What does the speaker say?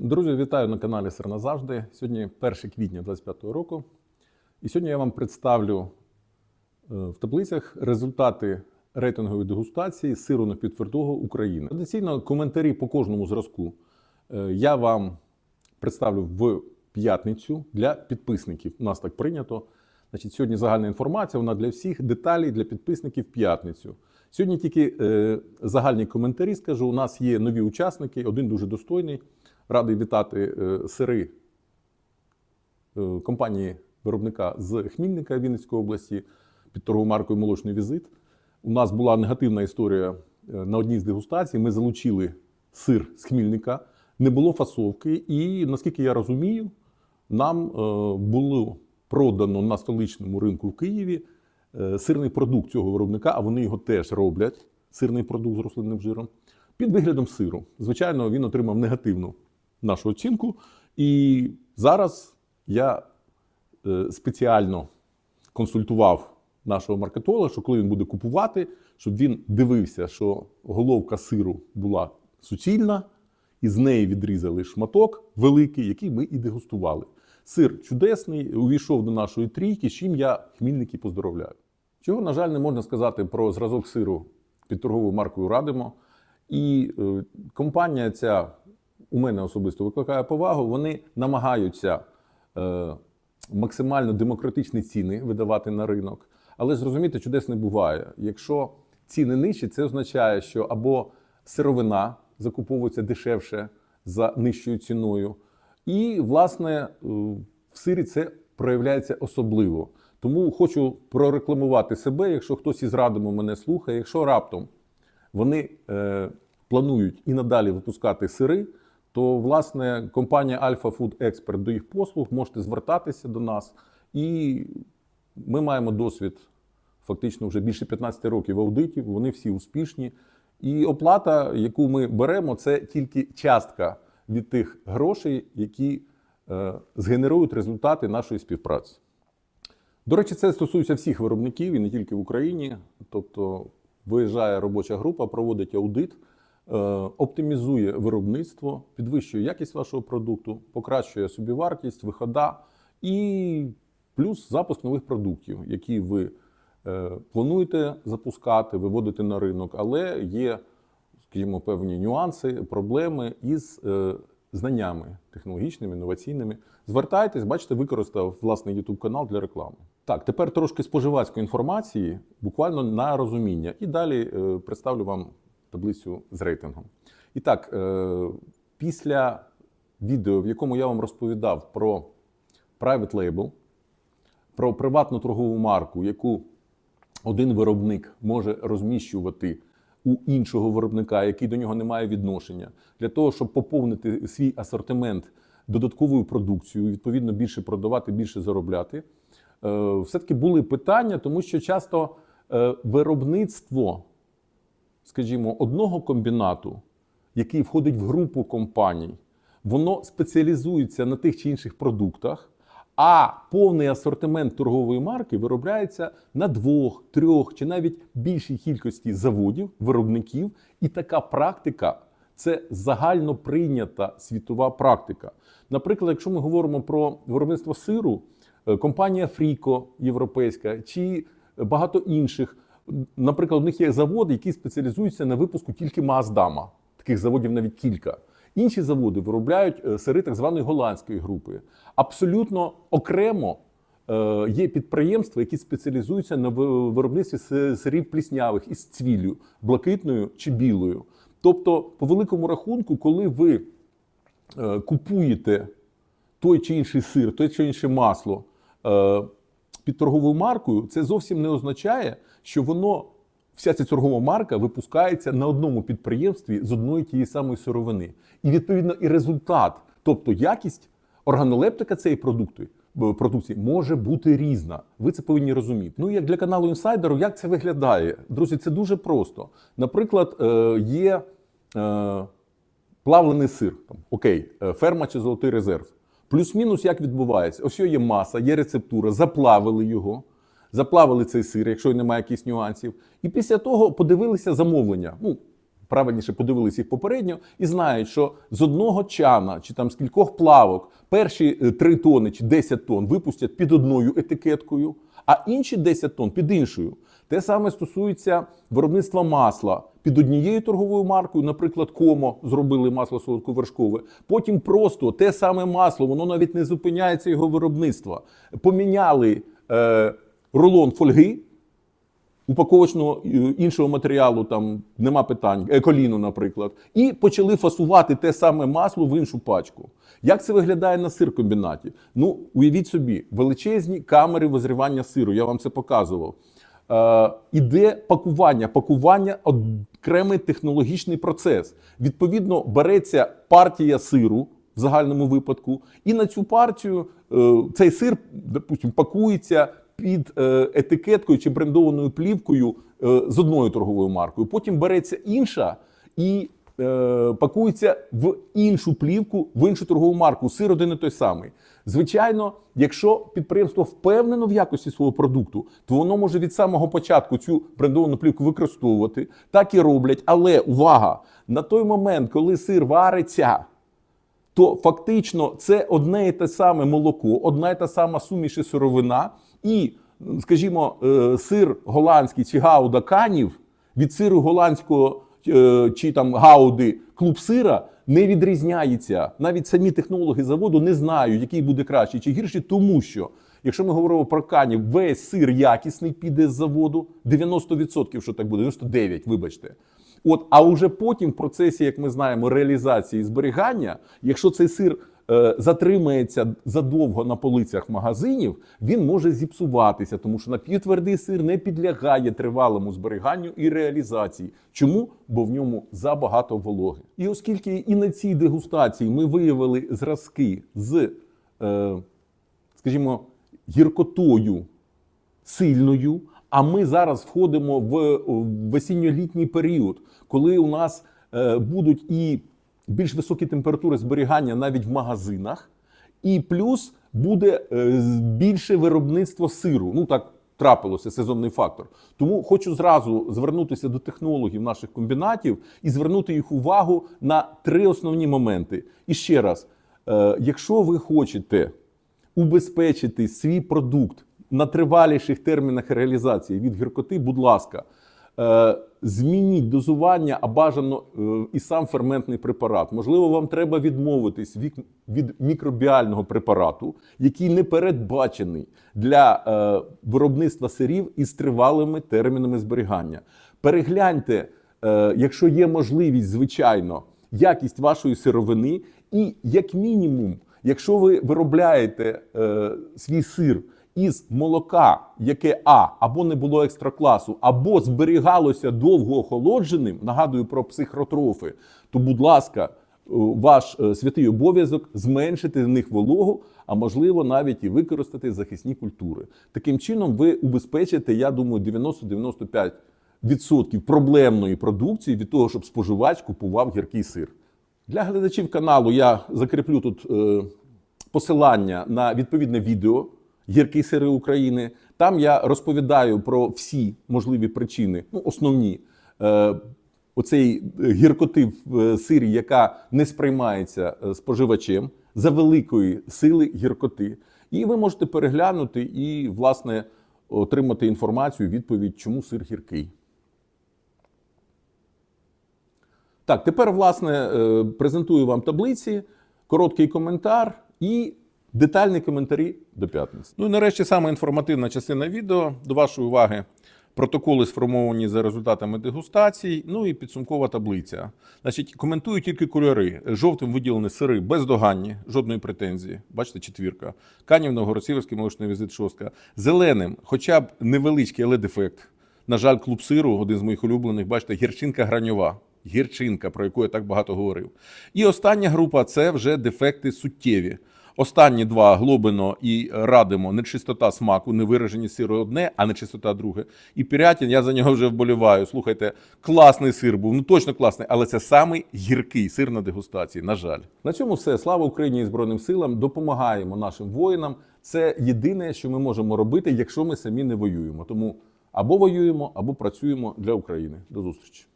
Друзі, вітаю на каналі Сир назавжди. Сьогодні 1 квітня 2025 року. І сьогодні я вам представлю е, в таблицях результати рейтингової дегустації сиру напівтвердого України. Традиційно коментарі по кожному зразку е, я вам представлю в п'ятницю для підписників. У нас так прийнято. Значить, сьогодні загальна інформація, вона для всіх, деталі для підписників в п'ятницю. Сьогодні тільки е, загальні коментарі скажу. У нас є нові учасники, один дуже достойний. Радий вітати е, сири е, компанії виробника з Хмільника Вінницької області під торговою маркою Молочний візит. У нас була негативна історія е, на одній з дегустацій. Ми залучили сир з Хмільника, не було фасовки, і наскільки я розумію, нам було продано на столичному ринку в Києві сирний продукт цього виробника, а вони його теж роблять. Сирний продукт з рослинним жиром, під виглядом сиру. Звичайно, він отримав негативну нашу оцінку. І зараз я е, спеціально консультував нашого маркетолога, що коли він буде купувати, щоб він дивився, що головка сиру була суцільна, і з неї відрізали шматок великий, який ми і дегустували. Сир чудесний, увійшов до нашої трійки, з чим я хмільники поздоровляю. Чого, на жаль, не можна сказати про зразок сиру під торговою маркою Радимо. І е, компанія ця у мене особисто викликає повагу. Вони намагаються е, максимально демократичні ціни видавати на ринок. Але зрозуміти, чудес не буває. Якщо ціни нижчі, це означає, що або сировина закуповується дешевше за нижчою ціною, і, власне, е, в сирі це проявляється особливо. Тому хочу прорекламувати себе, якщо хтось із радимо мене слухає, якщо раптом вони е, планують і надалі випускати сири, то власне компанія Alpha Food Expert до їх послуг можете звертатися до нас. І ми маємо досвід фактично вже більше 15 років аудитів. Вони всі успішні. І оплата, яку ми беремо, це тільки частка від тих грошей, які е, згенерують результати нашої співпраці. До речі, це стосується всіх виробників і не тільки в Україні. Тобто виїжджає робоча група, проводить аудит, оптимізує виробництво, підвищує якість вашого продукту, покращує собівартість, вихода і плюс запуск нових продуктів, які ви е, плануєте запускати, виводити на ринок, але є, скажімо, певні нюанси, проблеми із е, знаннями технологічними, інноваційними. Звертайтесь, бачите, використав власний YouTube канал для реклами. Так, тепер трошки споживацької інформації, буквально на розуміння. І далі е, представлю вам таблицю з рейтингом. І так, е, після відео, в якому я вам розповідав про private label, про приватну торгову марку, яку один виробник може розміщувати у іншого виробника, який до нього не має відношення, для того, щоб поповнити свій асортимент додатковою продукцією, відповідно більше продавати, більше заробляти. Е, Все-таки були питання, тому що часто е, виробництво, скажімо, одного комбінату, який входить в групу компаній, воно спеціалізується на тих чи інших продуктах. А повний асортимент торгової марки виробляється на двох, трьох чи навіть більшій кількості заводів, виробників. І така практика це загально прийнята світова практика. Наприклад, якщо ми говоримо про виробництво сиру, е, компанія Фріко європейська чи багато інших, наприклад, у них є заводи, які спеціалізуються на випуску тільки Маасдама. Таких заводів навіть кілька. Інші заводи виробляють е, сири так званої голландської групи. Абсолютно окремо е, є підприємства, які спеціалізуються на виробництві сирів пліснявих із цвіллю, блакитною чи білою. Тобто, по великому рахунку, коли ви е, купуєте той чи інший сир, той чи інше масло під торговою маркою, це зовсім не означає, що воно. Вся ця торгова марка випускається на одному підприємстві з одної тієї самої сировини. І відповідно і результат, тобто якість органолептика цієї продукту, б- продукції може бути різна. Ви це повинні розуміти. Ну як для каналу інсайдеру, як це виглядає? Друзі, це дуже просто. Наприклад, е, є е, плавлений сир. Там, окей, е, ферма чи золотий резерв. Плюс-мінус як відбувається? Ось є маса, є рецептура, заплавили його, заплавили цей сир, якщо немає якихось нюансів. І після того подивилися замовлення. Ну, правильніше подивились їх попередньо, і знають, що з одного чана чи там з кількох плавок перші е, 3 тони чи 10 тонн випустять під одною етикеткою, а інші 10 тонн під іншою. Те саме стосується виробництва масла під однією торговою маркою, наприклад, Комо зробили масло солодковершкове. Потім просто те саме масло, воно навіть не зупиняється його виробництва. Поміняли е, рулон фольги, упаковочного е, іншого матеріалу, там нема питань, еколіну, наприклад, і почали фасувати те саме масло в іншу пачку. Як це виглядає на сиркомбінаті? Ну, уявіть собі, величезні камери визрівання сиру, я вам це показував. Е, іде пакування, пакування окремий технологічний процес. Відповідно, береться партія сиру в загальному випадку, і на цю партію е, цей сир, допустим, пакується під е, етикеткою чи брендованою плівкою е, з одною торговою маркою. Потім береться інша і е, пакується в іншу плівку, в іншу торгову марку. Сир один і той самий. Звичайно, якщо підприємство впевнено в якості свого продукту, то воно може від самого початку цю брендовану плівку використовувати. Так і роблять. Але увага! На той момент, коли сир вариться, то фактично це одне і те саме молоко, одна і та сама суміш і сировина, і, скажімо, е, сир голландський чи гауда канів від сиру голландського чи там гауди клуб сира не відрізняється. Навіть самі технологи заводу не знають, який буде кращий чи гірший, тому що. Якщо ми говоримо про канів, весь сир якісний піде з заводу, 90%, що так буде, 99%, вибачте. От, а уже потім в процесі, як ми знаємо, реалізації і зберігання, якщо цей сир е, затримається задовго на полицях магазинів, він може зіпсуватися, тому що напівтвердий сир не підлягає тривалому зберіганню і реалізації. Чому? Бо в ньому забагато вологи. І оскільки і на цій дегустації ми виявили зразки з, е, скажімо, гіркотою сильною. А ми зараз входимо в в осінньо-літній період, коли у нас е, будуть і більш високі температури зберігання навіть в магазинах, і плюс буде е, більше виробництво сиру. Ну так трапилося сезонний фактор. Тому хочу зразу звернутися до технологів наших комбінатів і звернути їх увагу на три основні моменти. І ще раз, е, якщо ви хочете убезпечити свій продукт на триваліших термінах реалізації від гіркоти, будь ласка, змініть дозування, а бажано е, і сам ферментний препарат. Можливо, вам треба відмовитись від, мікробіального препарату, який не передбачений для е, виробництва сирів із тривалими термінами зберігання. Перегляньте, е, якщо є можливість, звичайно, якість вашої сировини, і як мінімум, якщо ви виробляєте е, свій сир із молока, яке А або не було екстракласу, або зберігалося довго охолодженим, нагадую про психротрофи, то, будь ласка, е, ваш е, святий обов'язок зменшити в них вологу, а можливо навіть і використати захисні культури. Таким чином, ви убезпечите, я думаю, 90-95% відсотків проблемної продукції від того, щоб споживач купував гіркий сир. Для глядачів каналу я закріплю тут е, посилання на відповідне відео гіркі сири України. Там я розповідаю про всі можливі причини, ну основні е, оцей гіркоти в е, сирі, яка не сприймається е, споживачем за великої сили гіркоти. І ви можете переглянути і, власне, отримати інформацію, відповідь, чому сир гіркий. Так, тепер, власне, е, презентую вам таблиці, короткий коментар і детальні коментарі до п'ятниці. Ну і нарешті саме інформативна частина відео. До вашої уваги протоколи сформовані за результатами дегустацій. Ну і підсумкова таблиця. Значить, коментую тільки кольори. Жовтим виділені сири бездоганні, жодної претензії. Бачите, четвірка. Канів, Новгород-Сіверський, молочний візит, шостка. Зеленим, хоча б невеличкий, але дефект. На жаль, клуб сиру, один з моїх улюблених, бачите, гірчинка граньова. Гірчинка, про яку я так багато говорив. І остання група це вже дефекти суттєві. Останні два глобино і радимо нечистота смаку, невиражені сиру одне, а нечистота друге. І пірятін, я за нього вже вболіваю. Слухайте, класний сир був, ну точно класний, але це самий гіркий сир на дегустації. На жаль, на цьому все. Слава Україні і Збройним силам. Допомагаємо нашим воїнам. Це єдине, що ми можемо робити, якщо ми самі не воюємо. Тому або воюємо, або працюємо для України. До зустрічі.